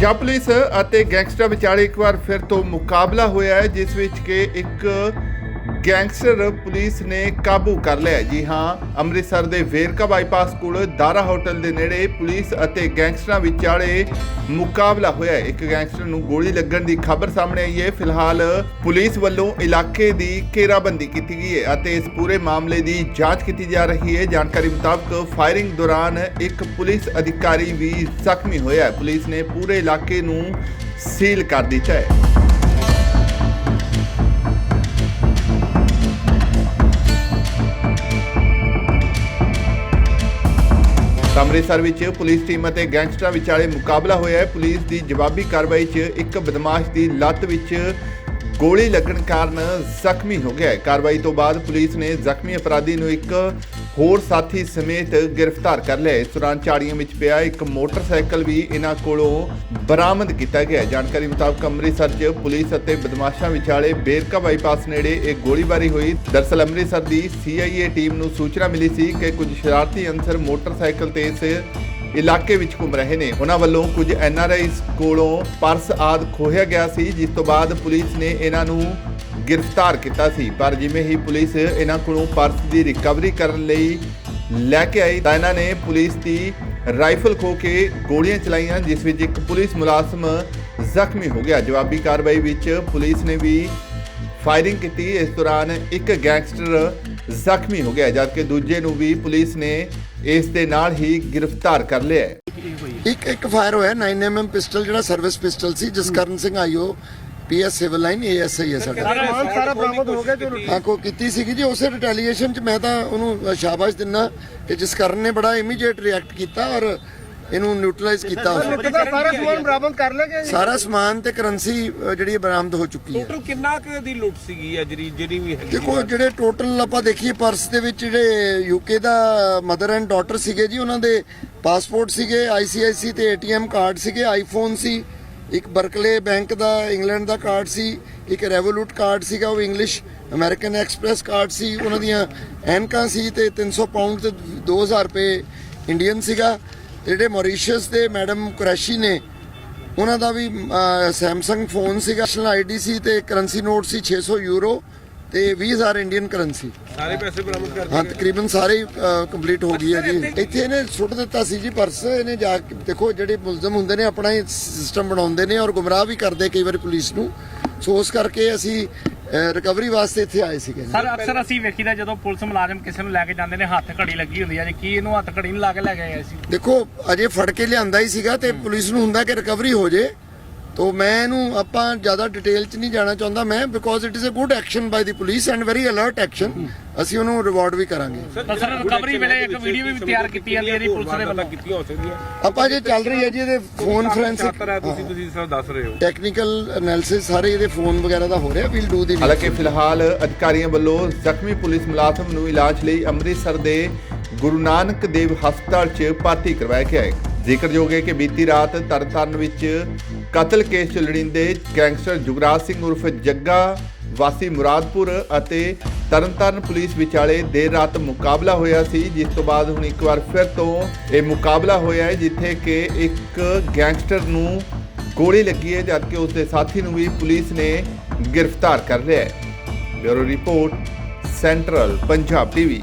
Punjab police ਅਤੇ gangster ਵਿਚਾਲੇ ਇੱਕ ਵਾਰ ਫਿਰ ਤੋਂ ਮੁਕਾਬਲਾ ਹੋਇਆ ਹੈ, ਜਿਸ ਵਿੱਚ ਕਿ ਇੱਕ ਗੈਂਗਸਟਰ ਪੁਲਿਸ ਨੇ ਕਾਬੂ ਕਰ ਲਿਆ ਜੀ ਹਾਂ, ਅੰਮ੍ਰਿਤਸਰ ਦੇ ਵੇਰਕਾ ਬਾਈਪਾਸ ਕੋਲ ਦਾਰਾ ਹੋਟਲ ਦੇ ਨੇੜੇ ਪੁਲਿਸ ਅਤੇ ਗੈਂਗਸਟਰਾਂ ਵਿਚਾਲੇ ਮੁਕਾਬਲਾ ਹੋਇਆ ਇੱਕ ਗੈਂਗਸਟਰ ਨੂੰ ਗੋਲੀ ਲੱਗਣ ਦੀ ਖਬਰ ਸਾਹਮਣੇ ਆਈ ਹੈ। ਫਿਲਹਾਲ ਪੁਲਿਸ ਵੱਲੋਂ ਇਲਾਕੇ ਦੀ ਘੇਰਾਬੰਦੀ ਕੀਤੀ ਗਈ ਹੈ ਅਤੇ ਇਸ ਪੂਰੇ ਮਾਮਲੇ ਦੀ ਜਾਂਚ ਕੀਤੀ ਜਾ ਰਹੀ ਹੈ। ਜਾਣਕਾਰੀ ਮੁਤਾਬਕ ਫਾਇਰਿੰਗ ਦੌਰਾਨ ਇੱਕ ਪੁਲਿਸ ਅਧਿਕਾਰੀ ਵੀ ਜ਼ਖਮੀ ਹੋਇਆ ਹੈ। ਪੁਲਿਸ ਨੇ ਪੂਰੇ ਇਲਾਕੇ ਨੂੰ ਸੀਲ ਕਰ ਦਿੱਤਾ ਹੈ। ਅੰਮ੍ਰਿਤਸਰ ਵਿੱਚ ਪੁਲਿਸ ਟੀਮ ਅਤੇ ਗੈਂਗਸਟਰਾਂ ਵਿਚਾਲੇ ਮੁਕਾਬਲਾ ਹੋਇਆ ਹੈ। ਪੁਲਿਸ ਦੀ ਜਵਾਬੀ ਕਾਰਵਾਈ 'ਚ ਇੱਕ ਬਦਮਾਸ਼ ਦੀ ਲੱਤ ਵਿੱਚ ਗੋਲੀ ਲੱਗਣ ਕਾਰਨ ਜ਼ਖਮੀ ਹੋ ਗਿਆ ਹੈ। ਕਾਰਵਾਈ ਤੋਂ ਬਾਅਦ ਪੁਲਿਸ ਨੇ ਜ਼ਖਮੀ ਅਪਰਾਧੀ ਨੂੰ ਇੱਕ ਹੋਰ ਸਾਥੀ ਸਮੇਤ ਗ੍ਰਿਫਤਾਰ ਕਰ ਲਿਆ ਹੈ। ਇਸ ਝਾੜੀਆਂ ਵਿੱਚ ਪਿਆ ਇੱਕ ਮੋਟਰਸਾਈਕਲ ਵੀ ਇਹਨਾਂ ਕੋਲੋਂ ਬਰਾਮਦ ਕੀਤਾ ਗਿਆ। ਜਾਣਕਾਰੀ ਮੁਤਾਬਕ ਅੰਮ੍ਰਿਤਸਰ 'ਚ ਪੁਲਿਸ ਅਤੇ ਬਦਮਾਸ਼ਾਂ ਵਿਚਾਲੇ ਬੇਰਕਾ ਬਾਈਪਾਸ ਨੇੜੇ ਇਹ ਗੋਲੀਬਾਰੀ ਹੋਈ। ਦਰਸਲ ਅੰਮ੍ਰਿਤਸਰ ਦੀ CIA ਟੀਮ ਨੂੰ ਸੂਚਨਾ ਮਿਲੀ ਸੀ ਕਿ ਕੁਝ ਸ਼ਰਾਰਤੀ ਅਨਸਰ ਮੋਟਰਸਾਈਕਲ ਤੇ ਇਸ ਇਲਾਕੇ ਵਿੱਚ ਘੁੰਮ ਰਹੇ ਨੇ। ਉਹਨਾਂ ਵੱਲੋਂ ਕੁਝ NRIs ਕੋਲੋਂ ਪਰਸ ਆਦ ਖੋਹਿਆ ਗਿਆ ਸੀ, ਜਿਸ ਤੋਂ ਬਾਅਦ ਪੁਲਿਸ ਨੇ ਇਹਨਾਂ ਨੂੰ ਗ੍ਰਿਫਤਾਰ ਕੀਤਾ ਸੀ। ਪਰ ਜਿਵੇਂ ਹੀ ਪੁਲਿਸ ਇਹਨਾਂ ਕੋਲੋਂ ਪਰਸ ਦੀ ਰਿਕਵਰੀ ਕਰਨ ਲਈ ਲੈ ਕੇ ਆਈ, ਤਾਂ ਇਹਨਾਂ ਨੇ ਪੁਲਿਸ ਦੀ ਰਾਈਫਲ ਖੋ ਕੇ ਗੋਲੀਆਂ ਚਲਾਈਆਂ, ਜਿਸ ਵਿੱਚ ਇੱਕ ਪੁਲਿਸ ਮੁਲਾਜ਼ਮ ਜ਼ਖਮੀ ਹੋ ਗਿਆ। ਜਵਾਬੀ ਕਾਰਵਾਈ ਵਿੱਚ ਪੁਲਿਸ ਨੇ ਵੀ ਫਾਇਰਿੰਗ ਕੀਤੀ। ਇਸ ਦੌਰਾਨ ਇੱਕ ਗੈਂਗਸਟਰ ਜ਼ਖਮੀ ਹੋ ਗਿਆ, ਜਦਕਿ ਦੂਜੇ ਨੂੰ ਵੀ ਪੁਲਿਸ ਨੇ ਇਸ ਦੇ ਨਾਲ ਹੀ ਗ੍ਰਿਫਤਾਰ ਕਰ ਲਿਆ ਇੱਕ ਇੱਕ ਫਾਇਰ ਹੋਇਆ 9mm ਪਿਸਟਲ ਜਿਹੜਾ ਸਰਵਿਸ ਪਿਸਟਲ ਸੀ, Jaskaran Singh IO PS civil line ASI ਹੈ ਸਾਡਾ। ਸਮਾਨ ਸਾਰਾ ਬਰਾਮਦ ਹੋ ਗਿਆ ਜੋ ਹਾਂ ਕੋ ਕੀਤੀ ਸੀਗੀ ਜੀ ਉਸੇ ਰਿਟੈਲੀਏਸ਼ਨ ਚ ਮੈਂ ਤਾਂ ਉਹਨੂੰ ਸ਼ਾਬਾਸ਼ ਦਿੰਨਾ ਕਿ ਜਸਕਰਨ ਨੇ ਬੜਾ ਇਮੀਡੀਏਟ ਰਿਐਕਟ ਕੀਤਾ ਔਰ ਇਹਨੂੰ ਨਿਊਟਰਲਾਈਜ਼ ਕੀਤਾ। ਲੁੱਟ ਦਾ ਸਾਰਾ ਸਮਾਨ ਬਰਾਮਦ ਕਰ ਲਿਆ ਗਿਆ ਜੀ? ਸਾਰਾ ਸਮਾਨ ਤੇ ਕਰੰਸੀ ਜਿਹੜੀ ਬਰਾਮਦ ਹੋ ਚੁੱਕੀ ਹੈ। ਟੋਟਲ ਕਿੰਨਾ ਕੁ ਦੀ ਲੁੱਟ ਸੀਗੀ ਜਿਹੜੀ ਜਿਹੜੀ ਵੀ ਹੈਗੀ ਦੇਖੋ ਜਿਹੜੇ ਟੋਟਲ ਆਪਾਂ ਦੇਖੀਏ ਪਰਸ ਦੇ ਵਿੱਚ ਜਿਹੜੇ ਯੂਕੇ ਦਾ ਮਦਰ ਐਂਡ ਡਾਟਰ ਸੀਗੇ ਜੀ ਉਹਨਾਂ ਦੇ ਪਾਸਪੋਰਟ ਸੀਗੇ ਆਈਸੀਆਈਸੀ ਤੇ ਏਟੀਐਮ ਕਾਰਡ ਸੀਗੇ ਆਈਫੋਨ ਸੀ ਇੱਕ ਬਰਕਲੇ ਬੈਂਕ ਦਾ ਇੰਗਲੈਂਡ ਦਾ ਕਾਰਡ ਸੀ, ਇੱਕ ਰੈਵੋਲੂਟ ਕਾਰਡ ਸੀਗਾ, ਉਹ ਇੰਗਲਿਸ਼, ਅਮਰੀਕਨ ਐਕਸਪ੍ਰੈਸ ਕਾਰਡ ਸੀ, ਉਹਨਾਂ ਦੀਆਂ ਐਨਕਾਂ ਸੀ ਤੇ 300 ਪਾਉਂਡ ਤੇ 2000 ਰੁਪਏ ਇੰਡੀਅਨ ਸੀਗਾ। ਜਿਹੜੇ ਮੌਰੀਸ਼ੀਅਸ ਦੇ ਮੈਡਮ ਕੁਰੈਸ਼ੀ ਨੇ, ਉਹਨਾਂ ਦਾ ਵੀ ਸੈਮਸੰਗ ਫੋਨ ਸੀਗਾ ਨੈਸ਼ਨਲ ਆਈਡੀ ਸੀ ਤੇ ਕਰੰਸੀ ਨੋਟ ਸੀ 600 ਯੂਰੋ। ਤੇ 20000 ਇੰਡੀਅਨ ਕਰੰਸੀ ਸਾਰੇ ਪੈਸੇ ਬਰਾਮਦ ਕਰ ਹਾਂ ਤਕਰੀਬਨ ਸਾਰੇ ਕੰਪਲੀਟ ਹੋ ਗਈ ਹੈ ਜੀ। ਇੱਥੇ ਇਹਨੇ ਸੁੱਟ ਦਿੱਤਾ ਸੀ ਜੀ ਪਰਸ ਇਹਨੇ ਜਾ ਕੇ ਦੇਖੋ ਜਿਹੜੇ ਮੁਲਜ਼ਮ ਹੁੰਦੇ ਨੇ ਆਪਣਾ ਹੀ ਸਿਸਟਮ ਬਣਾਉਂਦੇ ਨੇ ਔਰ ਗੁੰਮਰਾਹ ਵੀ ਕਰਦੇ ਕਈ ਵਾਰੀ ਪੁਲਿਸ ਨੂੰ। ਸੋ ਉਸ ਕਰਕੇ ਅਸੀਂ ਰਿਕਵਰੀ ਵਾਸਤੇ ਇੱਥੇ ਆਏ ਸੀਗੇ ਸਰ ਅਕਸਰ ਅਸੀਂ ਵੇਖੀਦਾ ਜਦੋਂ ਪੁਲਿਸ ਮੁਲਾਜ਼ਮ ਕਿਸੇ ਨੂੰ ਲੈ ਕੇ ਜਾਂਦੇ ਨੇ ਹੱਥ ਘੜੀ ਲੱਗੀ ਹੁੰਦੀ ਹੈ ਜੀ। ਕੀ ਇਹਨੂੰ ਹੱਥ ਘੜੀ ਨਹੀਂ ਲਾ ਕੇ ਲੈ ਆਏ ਸੀ? ਦੇਖੋ ਅਜੇ ਫੜ ਕੇ ਲਿਆਂਦਾ ਹੀ ਸੀਗਾ ਤੇ ਪੁਲਿਸ ਨੂੰ ਹੁੰਦਾ ਕਿ ਰਿਕਵਰੀ ਹੋ ਜੇ। ਤੋ ਮੈਂ ਇਹਨੂੰ ਆਪਾਂ ਜ਼ਿਆਦਾ ਡਿਟੇਲ ਚ ਨਹੀਂ ਜਾਣਾ ਚਾਹੁੰਦਾ ਮੈਂ because it is a good action by the police and very alert action ਅਸੀਂ ਉਹਨੂੰ ਰਿਵਾਰਡ ਵੀ ਕਰਾਂਗੇ। ਸਰ ਰਿਕਵਰੀ ਵੇਲੇ ਇੱਕ ਵੀਡੀਓ ਵੀ ਤਿਆਰ ਕੀਤੀ ਜਾਂਦੀ ਹੈ ਜੀ ਪੁਲਿਸ ਦੇ ਵੱਲੋਂ ਕੀਤੀਆਂ ਹੋ ਸਕਦੀਆਂ ਆਪਾਂ ਜੇ ਚੱਲ ਰਹੀ ਹੈ ਜੀ ਇਹਦੇ ਫੋਨ ਫੋਰੈਂਸਿਕ ਹੈ ਤੁਸੀਂ ਤੁਸੀਂ ਸਰ ਦੱਸ ਰਹੇ ਹੋ। ਟੈਕਨੀਕਲ ਐਨਾਲਿਸਿਸ ਸਾਰੇ ਇਹਦੇ ਫੋਨ ਵਗੈਰਾ ਦਾ ਹੋ ਰਿਹਾ ਵੀਲ ਡੂ ਦੀ ਹਾਲਾਂਕਿ ਫਿਲਹਾਲ ਅਧਿਕਾਰੀਆਂ ਵੱਲੋਂ ਜ਼ਖਮੀ ਪੁਲਿਸ ਮੁਲਾਜ਼ਮ ਨੂੰ ਇਲਾਜ ਲਈ ਅੰਮ੍ਰਿਤਸਰ ਦੇ ਗੁਰੂ ਨਾਨਕ ਦੇਵ ਹਸਪਤਾਲ 'ਚ ਭਰਤੀ ਕਰਵਾਇਆ ਗਿਆ ਹੈ। ਜ਼ਿਕਰਯੋਗ ਹੈ ਕਿ ਬੀਤੀ ਰਾਤ ਤਰਨਤਾਰਨ ਵਿੱਚ ਕਤਲ ਕੇਸ 'ਚ ਲੜਿੰਦੇ ਗੈਂਗਸਟਰ ਜੁਗਰਾਜ ਸਿੰਘ ਉਰਫ ਜੱਗਾ ਵਾਸੀ ਮੁਰਾਦਪੁਰ ਅਤੇ ਤਰਨਤਾਰਨ ਪੁਲਿਸ ਵਿਚਾਲੇ ਦੇਰ ਰਾਤ ਮੁਕਾਬਲਾ ਹੋਇਆ ਸੀ, ਜਿਸ ਤੋਂ ਬਾਅਦ ਹੁਣ ਇੱਕ ਵਾਰ ਫਿਰ ਤੋਂ ਇਹ ਮੁਕਾਬਲਾ ਹੋਇਆ ਹੈ, ਜਿੱਥੇ ਕਿ ਇੱਕ ਗੈਂਗਸਟਰ ਨੂੰ ਗੋਲੀ ਲੱਗੀ ਹੈ, ਜਦਕਿ ਉਸ ਦੇ ਸਾਥੀ ਨੂੰ ਵੀ ਪੁਲਿਸ ਨੇ ਗ੍ਰਿਫਤਾਰ ਕਰ ਲਿਆ ਹੈ। Bureau report, central Punjab TV.